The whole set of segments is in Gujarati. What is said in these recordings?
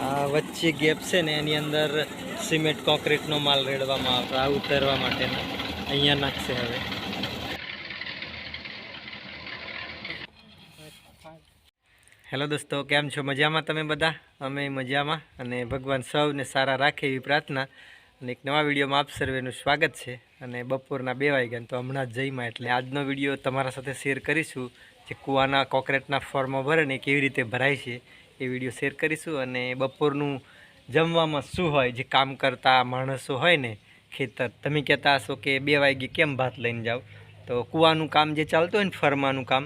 આ વચ્ચે ગેપ છે ને, એની અંદર સિમેન્ટ કોન્ક્રીટનો માલ રેડવામાં આવતો, આ ઉતરવા માટેનો. અહીંયા નાખશે હવે. હેલો દોસ્તો, કેમ છો? મજામાં તમે બધા? અમે મજામાં અને ભગવાન સૌને સારા રાખે એવી પ્રાર્થના. અને એક નવા વિડીયોમાં આપ સર્વેનું સ્વાગત છે. અને બપોરના બે વાગ્યા તો હમણાં જ જઈમાં, એટલે આજનો વીડિયો તમારા સાથે શેર કરીશું, જે કૂવાના કોન્ક્રીટના ફોર્મમાં ભરે ને કેવી રીતે ભરાય છે. એ વીડિયો શેર કરીશું અને બપોરનું જમવામાં શું હોય જે કામ કરતા માણસો હોય ને ખેતર તમે કહેતા હશો કે બે વાગે કેમ ભાત લઈને જાઓ? તો કૂવાનું કામ જે ચાલતું હોય ને ફરમાનું કામ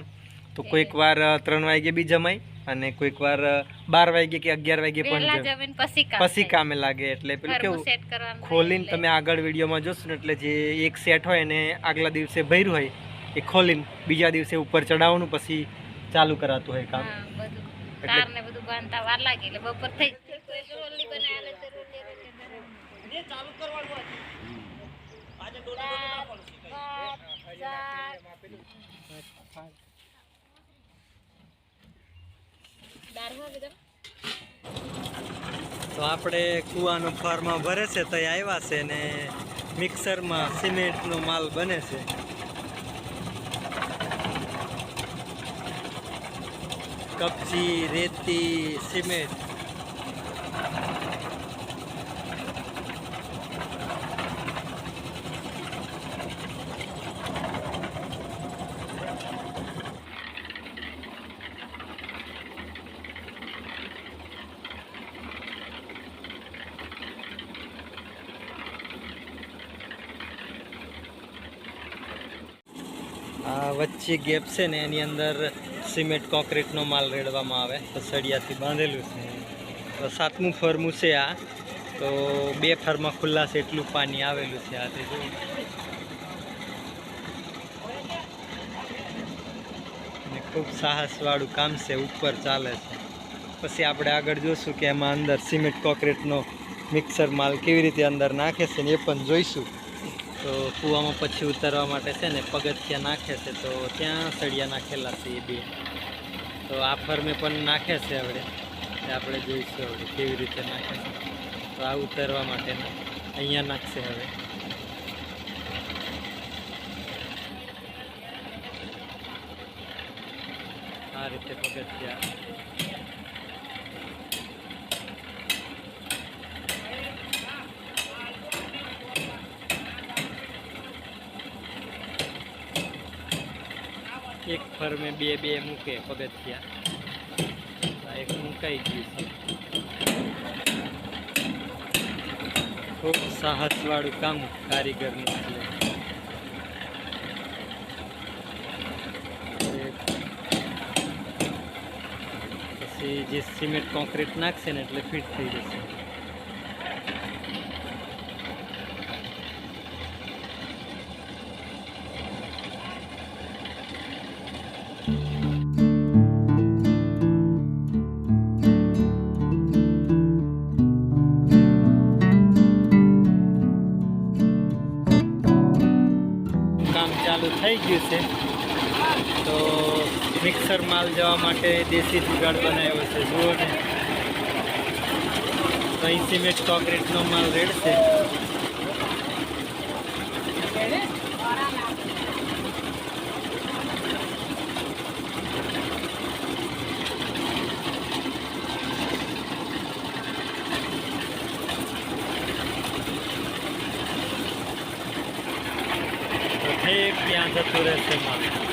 તો કોઈક વાર ત્રણ વાગે બી જમાય અને કોઈક વાર બાર વાગે કે અગિયાર વાગે પણ પછી કામે લાગે. એટલે પેલું કેવું? ખોલીને તમે આગળ વિડીયોમાં જોશો ને એટલે જે એક સેટ હોય ને આગલા દિવસે ભર્યું હોય એ ખોલીને બીજા દિવસે ઉપર ચડાવવાનું પછી ચાલુ કરાતું હોય કામ. તાર ને બધું બાંધતા વાર લાગે એટલે બપોર થઈ? તો આપણે કૂવાનો ફાર્મ ભરે છે તો આવ્યા છે ને મિક્સરમાં સિમેન્ટનો માલ બને છે. કપચી રેતી સિમેન્ટ. આ વચ્ચે ગેપ છે ને, એની અંદર સિમેન્ટ કોન્ક્રીટનો માલ રેડવામાં આવે. તો સળિયાથી બાંધેલું છે. તો સાતમું ફરમું છે આ. તો બે ફરમાં ખુલ્લા છે, એટલું પાણી આવેલું છે આ તે જો ખૂબ સાહસવાળું કામ છે, ઉપર ચાલે છે. પછી આપણે આગળ જોશું કે એમાં અંદર સિમેન્ટ કોન્ક્રીટનો મિક્સર માલ કેવી રીતે અંદર નાખે છે ને એ પણ જોઈશું. તો કૂવામાં પછી ઉતારવા માટે છે ને પગથિયા નાખે છે, તો ત્યાં સળિયા નાખેલા છે એ બે. તો આ ફરમે પણ નાખે છે હવે આપણે જોઈશું હવે કેવી રીતે નાખે છે. તો આ ઉતારવા માટેના અહીંયા નાખશે હવે. આ રીતે પગથિયા એક ફરમે બે બે મૂકે પગથિયા. એક મુકાઈ ગયું છે. ખૂબ સાહસવાળું કામ કારીગરનું એટલે. પછી જે સિમેન્ટ કોન્ક્રીટ નાખશે ને એટલે ફિટ થઈ જશે. થઈ ગયું છે. તો મિક્સર માલ જવા માટે દેશી જુગાડ બનાવ્યો છે. જુઓ ને. તો અહીં સિમેન્ટ કોન્ક્રીટનો માલ રેડ છે તો ઠેક ત્યાં જતું રહેશે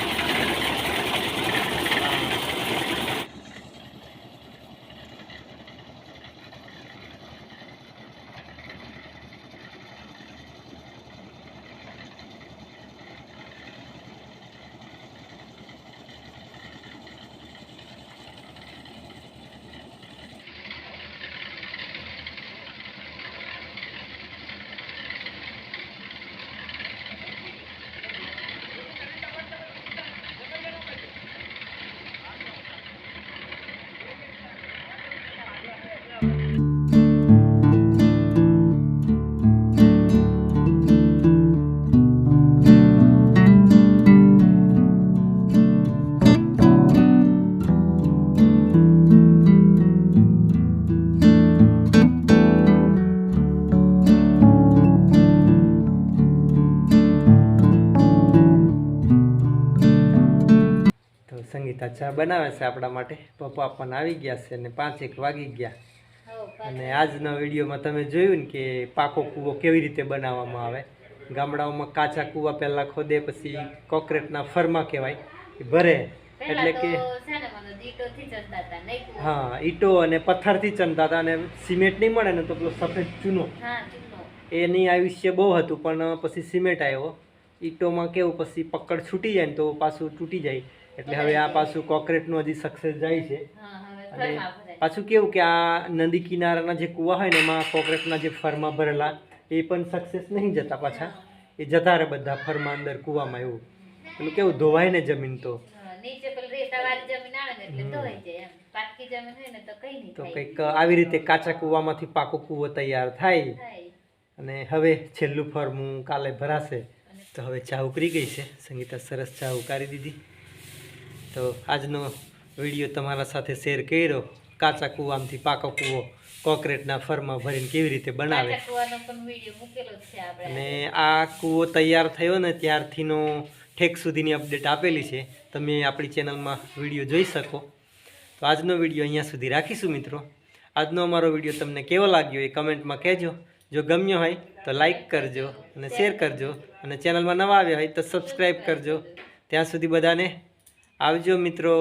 સંગીતા ચા બનાવે છે આપણા માટે. પપ્પા પણ આવી ગયા છે અને પાંચેક વાગી ગયા. અને આજના વિડીયોમાં તમે જોયું ને કે પાકો કૂવો કેવી રીતે બનાવવામાં આવે. ગામડાઓમાં કાચા કૂવા પહેલાં ખોદે પછી કોકરેટના ફરમા કહેવાય. એ ભરે. એટલે કે. હા ઈંટો અને પથ્થરથી ચંદતા હતા અને સિમેન્ટ નહીં મળે ને તો પેલો સફેદ ચૂનો. ચૂનો. એની આયુષ્ય બહુ હતું પણ પછી સિમેન્ટ આવ્યો. ઈંટોમાં કેવું પછી પકડ છૂટી જાય ને તો પાછું તૂટી જાય. એટલે હવે આ પાછું કોન્ક્રીટનું હજી સક્સેસ જાય છે. અને પાછું કેવું કે આ નદી કિનારાના જે કૂવા હોય ને એમાં કોન્ક્રીટના જે ફરમાં ભરેલા એ પણ સક્સેસ નહીં જતા પાછા. એ જતા રહે બધા ફરમાં અંદર કૂવામાં એવું. પેલું કેવું ધોવાય ને જમીન તો. એટલે તો કંઈક આવી રીતે કાચા કૂવામાંથી પાકો કૂવો તૈયાર થાય. થાય. અને હવે છેલ્લું ફરમું કાલે ભરાશે. તો હવે ચા ઉકળી ગઈ છે. સંગીતા સરસ ચા ઉકારી દીધી. તો આજનો વીડિયો તમારા સાથે શેર કર્યો. કાચા કૂવામાંથી પાકો કૂવો કોકરેટના ફરમાં ભરીને કેવી રીતે બનાવે. અને આ કૂવો તૈયાર થયો ને ત્યારથીનો ઠેક સુધીની અપડેટ આપેલી છે. તમે આપણી ચેનલમાં વીડિયો જોઈ શકો. તો આજનો વીડિયો અહીંયા સુધી રાખીશું મિત્રો. આજનો અમારો વીડિયો તમને કેવો લાગ્યો એ કમેન્ટમાં કહેજો. જો ગમ્યો હોય તો લાઈક કરજો અને શેર કરજો. અને ચેનલમાં નવા આવ્યા હોય તો સબસ્ક્રાઈબ કરજો. ત્યાં સુધી બધાને આવજો મિત્રો.